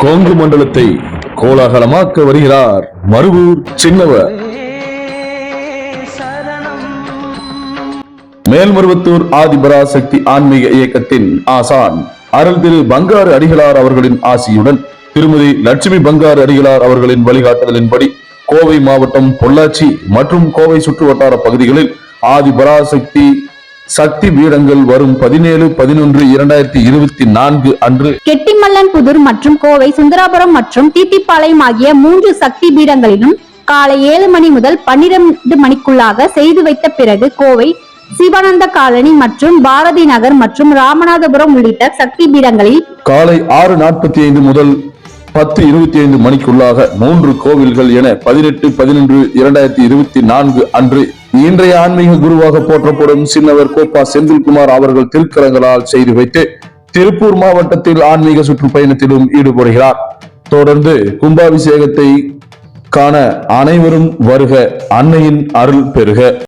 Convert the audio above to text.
கோங்கு மண்டலத்தை கோலாகலமாக்க வருகிறார் மருவூர் சின்னவர். மேல்மருவத்தூர் ஆதிபராசக்தி ஆன்மீக இயக்கத்தின் ஆசான். அருள் திரு பங்காரு அடிகளார் அவர்களின் ஆசியுடன் திருமதி லட்சுமி பங்காரு அடிகளார் அவர்களின் வழிகாட்டுதலின்படி கோவை மாவட்டம் பொள்ளாச்சி மற்றும் கோவை சுற்றுவட்டார பகுதிகளில் ஆதிபராசக்தி சக்தி பீடங்கள் வரும் பதினேழு பதினொன்று இரண்டாயிரத்தி இருபத்தி நான்கு அன்று. கெட்டிமல்லன் புதூர் மற்றும் கோவை சுந்தராபுரம் மற்றும் தீத்திப்பாளையம் ஆகிய மூன்று சக்தி பீடங்களிலும் காலை ஏழு மணி முதல் பன்னிரண்டு மணிக்குள்ளாக செய்து வைத்த பிறகு கோவை சிவானந்த காலனி மற்றும் பாரதி நகர் மற்றும் ராமநாதபுரம் உள்ளிட்ட சக்தி பீடங்களில் காலை ஆறு நாற்பத்தி ஐந்து முதல் பத்து இருபத்தி ஐந்து மணிக்குள்ளாக மூன்று கோவில்கள் என பதினெட்டு பதினொன்று இரண்டாயிரத்தி இருபத்தி நான்கு அன்று இன்றைய ஆன்மீக குருவாக போற்றப்படும் சின்னவர் கோப்பா செந்தில்குமார் அவர்கள் திருக்கரங்களால் செய்து வைத்து திருப்பூர் மாவட்டத்தில் ஆன்மீக சுற்றுப்பயணத்திலும் ஈடுபடுகிறார். தொடர்ந்து கும்பாபிஷேகத்தை காண அனைவரும் வருக அன்னையின் அருள் பெறுக.